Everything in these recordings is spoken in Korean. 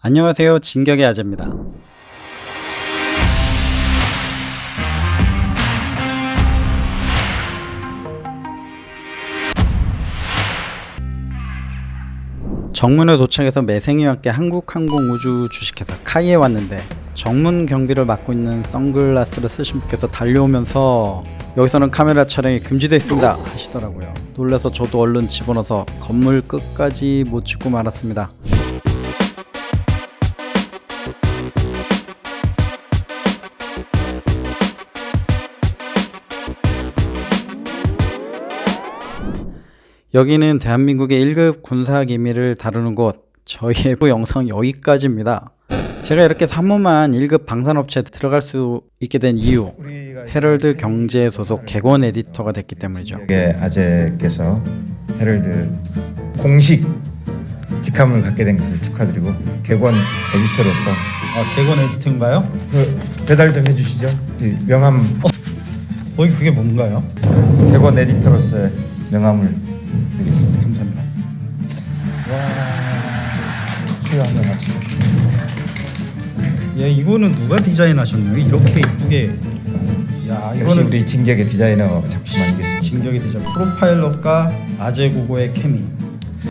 안녕하세요. 진격의 아재입니다. 정문에 도착해서 매생이와 함께 한국항공우주 주식회사 카이에 왔는데 정문 경비를 맡고 있는 선글라스를 쓰신 분께서 달려오면서 여기서는 카메라 촬영이 금지되어 있습니다 하시더라고요 놀라서 저도 얼른 집어넣어서 건물 끝까지 못 찍고 말았습니다 여기는 대한민국의 1급 군사 기밀을 다루는 곳 저희의 부 영상 여기까지입니다 제가 이렇게 사모만 1급 방산업체에 들어갈 수 있게 된 이유 헤럴드 경제 소속 개건 에디터가 됐기 때문이죠 의 아재께서 헤럴드 공식 직함을 갖게 된 것을 축하드리고 개권 에디터로서 아 개건 에디터인가요? 그 배달 좀 해주시죠. 이 명함 어 그게 뭔가요? 개권 에디터로서의 명함을 드리겠습니다. 감사합니다 수요 한번 합시다. 예 이거는 누가 디자인하셨나요? 이렇게 이쁘게 야 역시 이거는 우리 진격의 디자이너 작품 아니겠습니까? 진격의 디자인 프로파일럿과 아재고고의 케미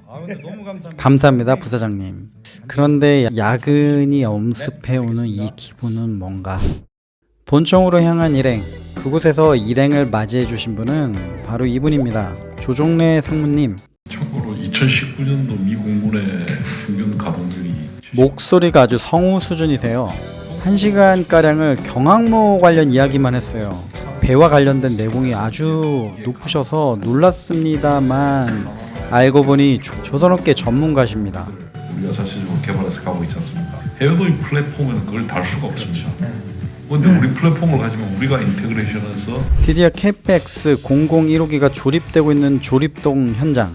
아 근데 너무 감사합니다 감사합니다 부사장님 그런데 야근이 엄습해 오는 이 기분은 뭔가 본청으로 향한 일행 그곳에서 일행을 맞이해 주신 분은 바로 이분입니다 조종래 상무님 참고로 2019년도 미 공군의 평균 가동률이 목소리가 아주 성우 수준이세요. 한 시간 가량을 경항모 관련 이야기만 했어요. 배와 관련된 내공이 아주 높으셔서 놀랐습니다만 알고 보니 조- 조선업계 전문가십니다. 우리가 사실적으로 개발해서 가고 있지 않습니까? 해외도입 플랫폼에는 그걸 달 수가 없습니다. 근데 우리 플랫폼을 가지면 우리가 인테그레이션해서 드디어 KPX 001호기가 조립되고 있는 조립동 현장.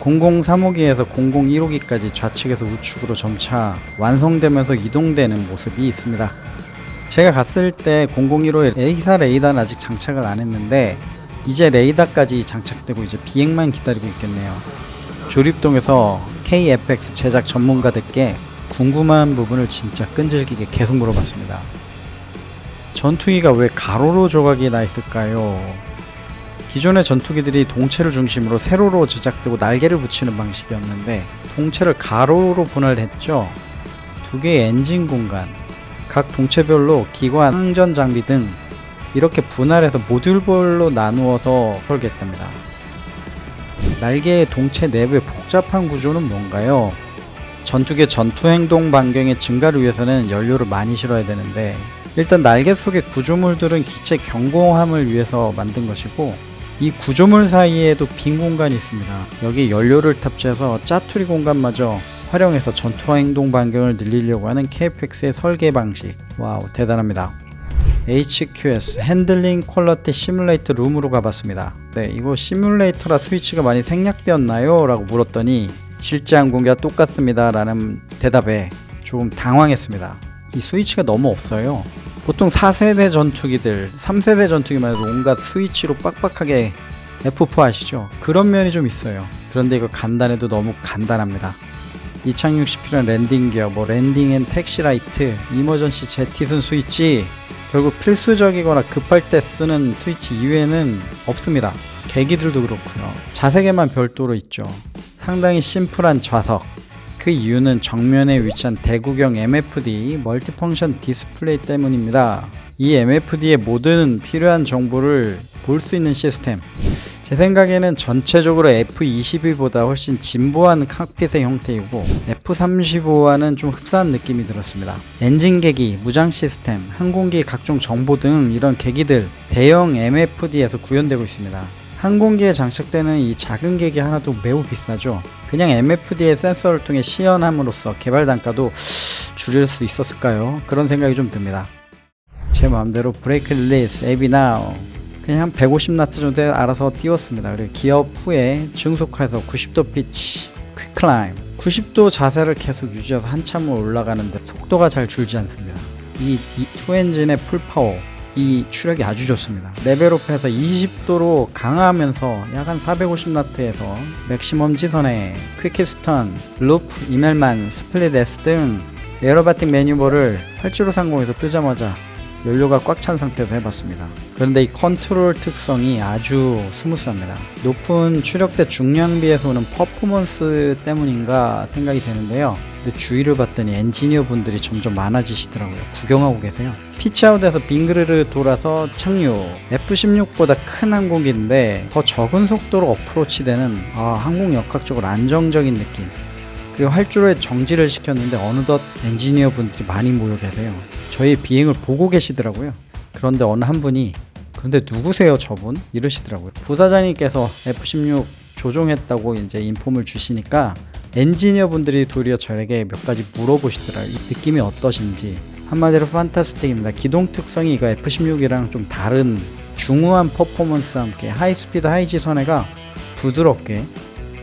003호기에서 001호기까지 좌측에서 우측으로 점차 완성되면서 이동되는 모습이 있습니다. 제가 갔을 때 001호에 A사 레이더는 아직 장착을 안 했는데 이제 레이더까지 장착되고 이제 비행만 기다리고 있겠네요. 조립동에서 KFX 제작 전문가들께 궁금한 부분을 진짜 끈질기게 계속 물어봤습니다. 전투기가 왜 가로로 조각이 나 있을까요? 기존의 전투기들이 동체를 중심으로 세로로 제작되고 날개를 붙이는 방식이었는데 동체를 가로로 분할했죠. 두 개의 엔진 공간, 각 동체별로 기관, 항전 장비 등 이렇게 분할해서 모듈별로 나누어서 설계했답니다. 날개의 동체 내부의 복잡한 구조는 뭔가요? 전투기의 전투 행동 반경의 증가를 위해서는 연료를 많이 실어야 되는데 일단 날개 속의 구조물들은 기체 경공함을 위해서 만든 것이고 이 구조물 사이에도 빈 공간이 있습니다. 여기 연료를 탑재해서 짜투리 공간마저 활용해서 전투 행동 반경을 늘리려고 하는 KFX의 설계 방식. 와우 대단합니다. HQS 핸들링 퀄러티 시뮬레이터 룸으로 가봤습니다. 네, 이거 시뮬레이터라 스위치가 많이 생략되었나요? 라고 물었더니 실제 항공기와 똑같습니다. 라는 대답에 조금 당황했습니다. 이 스위치가 너무 없어요. 보통 4세대 전투기들, 3세대 전투기만 해도 온갖 스위치로 빡빡하게 F4 아시죠? 그런 면이 좀 있어요. 그런데 이거 간단해도 너무 간단합니다. 이착륙 시 필요한 랜딩 기어, 뭐 랜딩 앤 택시 라이트, 이머전시 제티슨 스위치 결국 필수적이거나 급할 때 쓰는 스위치 이외에는 없습니다. 계기들도 그렇고요. 자세계만 별도로 있죠. 상당히 심플한 좌석. 그 이유는 정면에 위치한 대구경 MFD 멀티펑션 디스플레이 때문입니다. 이 MFD의 모든 필요한 정보를 볼 수 있는 시스템. 제 생각에는 전체적으로 F22보다 훨씬 진보한 칵핏의 형태이고 F35와는 좀 흡사한 느낌이 들었습니다. 엔진 계기, 무장 시스템, 항공기 각종 정보 등 이런 계기들 대형 MFD에서 구현되고 있습니다. 항공기에 장착되는 이 작은 계기 하나도 매우 비싸죠. 그냥 MFD의 센서를 통해 시연함으로써 개발 단가도 줄일 수 있었을까요? 그런 생각이 좀 듭니다. 제 마음대로 브레이크 릴리스, 앱이 나우 그냥 한 150나트 정도에 알아서 띄웠습니다. 그리고 기업 후에 증속화해서 90도 피치, 퀵클라임 90도 자세를 계속 유지해서 한참을 올라가는데 속도가 잘 줄지 않습니다. 이, 이 투엔진의 풀파워 이 추력이 아주 좋습니다. 레벨업해서 20도로 강화하면서 약한 450나트에서 맥시멈 지선에 퀵히스턴, 루프, 이멜만, 스플릿 S 등 에어로바틱 매뉴버를 활주로 상공에서 뜨자마자 연료가 꽉 찬 상태에서 해봤습니다. 그런데 이 컨트롤 특성이 아주 스무스합니다. 높은 추력대 중량비에서 오는 퍼포먼스 때문인가 생각이 되는데요. 근데 주위를 봤더니 엔지니어 분들이 점점 많아지시더라고요. 구경하고 계세요. 피치아웃에서 빙그르르 돌아서 착륙. F-16보다 큰 항공기인데 더 적은 속도로 어프로치되는 아, 항공 역학적으로 안정적인 느낌. 그리고 활주로에 정지를 시켰는데 어느덧 엔지니어 분들이 많이 모여 계세요. 저희 비행을 보고 계시더라고요. 그런데 어느 한 분이 그런데 누구세요 저분? 이러시더라고요. 부사장님께서 F-16 조종했다고 이제 인폼을 주시니까 엔지니어 분들이 도리어 저에게 몇 가지 물어보시더라고요. 이 느낌이 어떠신지. 한마디로 판타스틱입니다. 기동 특성이 이거 F-16이랑 좀 다른 중후한 퍼포먼스와 함께 하이스피드 하이지선회가 부드럽게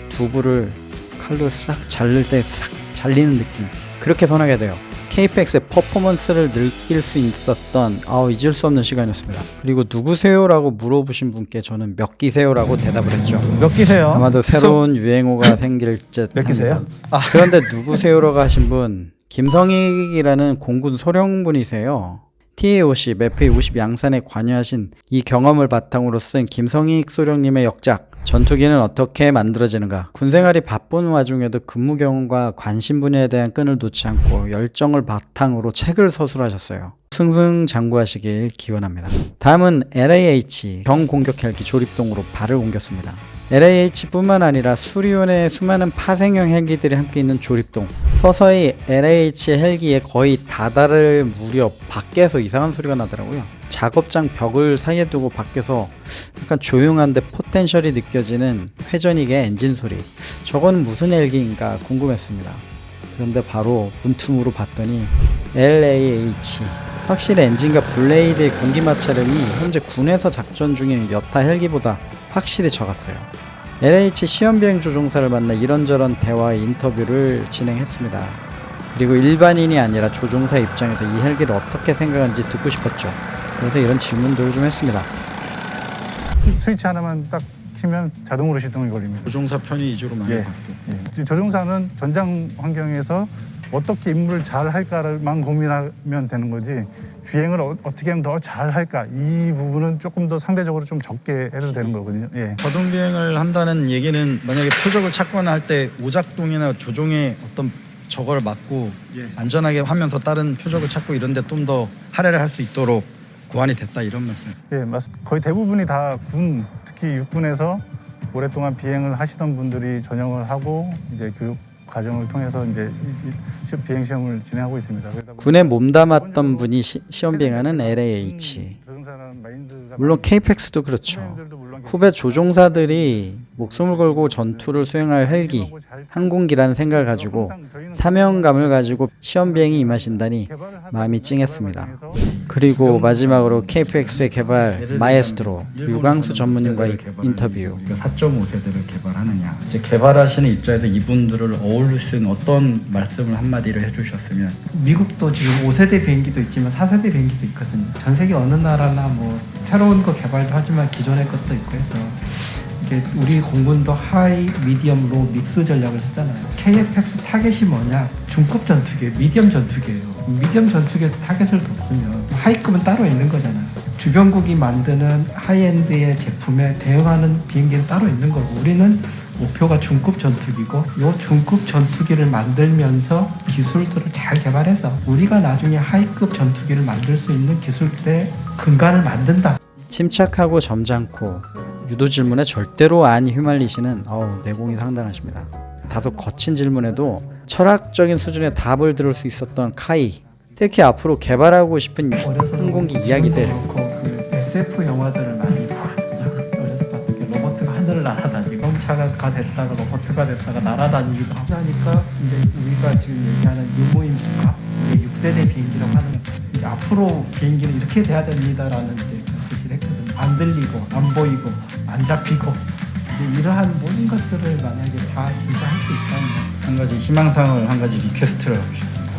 두부를 칼로 싹 자를 때 싹 잘리는 느낌 그렇게 선하게 돼요 KPX의 퍼포먼스를 느낄 수 있었던 아우 잊을 수 없는 시간이었습니다 그리고 누구세요라고 물어보신 분께 저는 몇 기세요라고 대답을 했죠 몇 기세요? 아마도 새로운 유행어가 생길 듯 몇 기세요? 아, 그런데 누구세요라고 하신 분 김성익이라는 공군 소령분이세요. TAOC 매페이 50 양산에 관여하신 이 경험을 바탕으로 쓴 김성익 소령님의 역작 전투기는 어떻게 만들어지는가 군생활이 바쁜 와중에도 근무 경험과 관심 분야에 대한 끈을 놓지 않고 열정을 바탕으로 책을 서술하셨어요. 승승장구하시길 기원합니다. 다음은 LAH 경공격 헬기 조립동으로 발을 옮겼습니다. LAH뿐만 아니라 수리온의 수많은 파생형 헬기들이 함께 있는 조립동. 서서히 LAH 헬기에 거의 다다를 무렵 밖에서 이상한 소리가 나더라고요. 작업장 벽을 사이에 두고 밖에서 약간 조용한데 포텐셜이 느껴지는 회전익의 엔진 소리. 저건 무슨 헬기인가 궁금했습니다. 그런데 바로 문틈으로 봤더니 LAH 확실히 엔진과 블레이드의 공기 마찰음이 현재 군에서 작전 중인 여타 헬기보다 확실히 적었어요. LH 시험비행 조종사를 만나 이런저런 대화 인터뷰를 진행했습니다. 그리고 일반인이 아니라 조종사 입장에서 이 헬기를 어떻게 생각하는지 듣고 싶었죠. 그래서 이런 질문들을 좀 했습니다. 스- 스위치 하나만 딱 키면 자동으로 시동이 걸립니다. 조종사 편이 위주로 많이 예. 예. 조종사는 전장 환경에서 어떻게 임무를 잘 할까를만 고민하면 되는 거지 비행을 어, 떻게 하면 더 잘 할까 이 부분은 조금 더 상대적으로 좀 적게 해도 되는 거거든요. 예. 자동 비행을 한다는 얘기는 만약에 표적을 찾거나 할 때 오작동이나 조종에 어떤 저걸 막고 안전하게 하면서 다른 표적을 찾고 이런데 좀 더 할애를 할 수 있도록 고안이 됐다 이런 말씀. 예, 맞, 거의 대부분이 다 군, 특히 육군에서 오랫동안 비행을 하시던 분들이 전역을 하고 이제 교육 과정을 통해서 이제 비행 시험을 진행하고 있습니다. 군에 몸담았던 분이 시, 시험 비행하는 LAH. 마인드가 물론 KPX도 그렇죠. 후배 조종사들이 목숨을 걸고 전투를 수행할 헬기, 항공기라는 생각을 가지고 사명감을 가지고 시험 비행에 임하신다니 마음이 찡했습니다. 그리고 마지막으로 KPX의 개발 마에스트로 유광수 전무님과의 인터뷰. 4.5세대를 그 개발하느냐 이제 개발하시는 입장에서 이분들을 어울릴 수 있는 어떤 말씀을 한마디를 해주셨으면 미국도 지금 5세대 비행기도 있지만 4세대 비행기도 있거든요. 전 세계 어느 나라나 뭐 새로운 거 개발도 하지만 기존의 것도 있고 해서 이게 우리 공군도 하이, 미디엄, 로 믹스 전략을 쓰잖아요. KFX 타겟이 뭐냐? 중급 전투기, 미디엄 전투기예요. 미디엄 전투기에 타겟을 뒀으면 하이급은 따로 있는 거잖아요. 주변국이 만드는 하이엔드의 제품에 대응하는 비행기는 따로 있는 거고 우리는 목표가 중급 전투기고 이 중급 전투기를 만들면서 기술들을 잘 개발해서 우리가 나중에 하이급 전투기를 만들 수 있는 기술대 근간을 만든다. 침착하고 점잖고 유도 질문에 절대로 안 휘말리시는 어우 내공이 상당하십니다. 다소 거친 질문에도 철학적인 수준의 답을 들을 수 있었던 카이. 특히 앞으로 개발하고 싶은 항공기 이야기들 그 SF 영화들을 자가 됐다가 로버트가 됐다가 날아다니기도 하고 하니까 이제 우리가 지금 얘기하는 유무인 국가 이게 6세대 비행기라고 하는 앞으로 비행기는 이렇게 돼야 됩니다라는 이제 그 뜻을 했거든요. 안 들리고 안 보이고 안 잡히고 이제 이러한 모든 것들을 만약에 다 진짜 할 수 있다면 한 가지 희망사항을 한 가지 리퀘스트를 해주셨습니다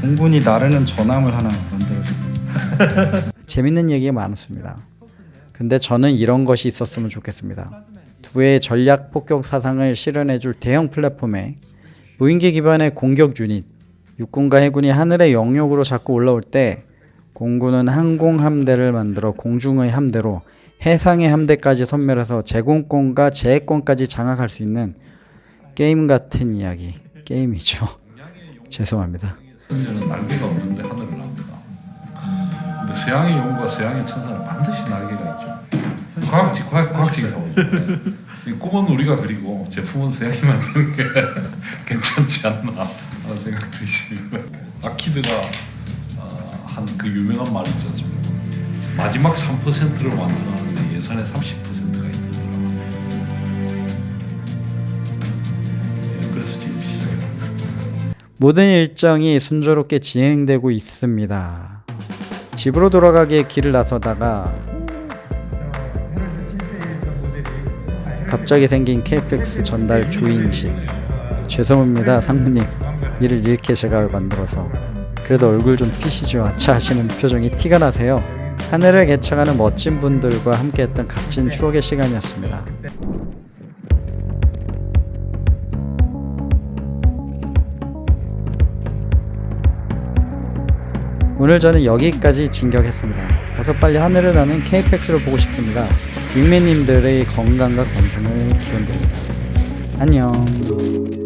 공군이 나르는 전함을 하나 만들어주고 재밌는 얘기가 많았습니다. 근데 저는 이런 것이 있었으면 좋겠습니다. 두의 전략 폭격 사상을 실현해 줄 대형 플랫폼에 무인기 기반의 공격 유닛, 육군과 해군이 하늘의 영역으로 자꾸 올라올 때 공군은 항공 함대를 만들어 공중의 함대로 해상의 함대까지 선멸해서 제공권과 제해권까지 장악할 수 있는 게임 같은 이야기. 게임이죠. 죄송합니다. 선녀는 날개가 없는데 하늘을 납니다. 근데 서양의 영웅과 서양의 천사는 반드시 날개가. 과학적, 과학, 과학적인 사고죠. 이 꿈은 우리가 그리고 제품은 서양이 만드는 게 괜찮지 않나 하는 생각도 있습니다. 아키드가 어, 한그 유명한 말이 있지 않습니까? 마지막 3%를 완성하는데 예산의 30%가 있더라고요. 예, 그래서 지금 시작했습니다. 모든 일정이 순조롭게 진행되고 있습니다. 집으로 돌아가기에 길을 나서다가 갑자기 생긴 KPX 전달 조인식. 죄송합니다 상무님. 일을 이렇게 제가 만들어서. 그래도 얼굴 좀 피시죠. 아차 하시는 표정이 티가 나세요. 하늘을 개척하는 멋진 분들과 함께했던 값진 추억의 시간이었습니다. 오늘 저는 여기까지 진격했습니다. 어서 빨리 하늘을 나는 KPX를 보고 싶습니다. 윙맨님들의 건강과 건승을 기원드립니다. 안녕.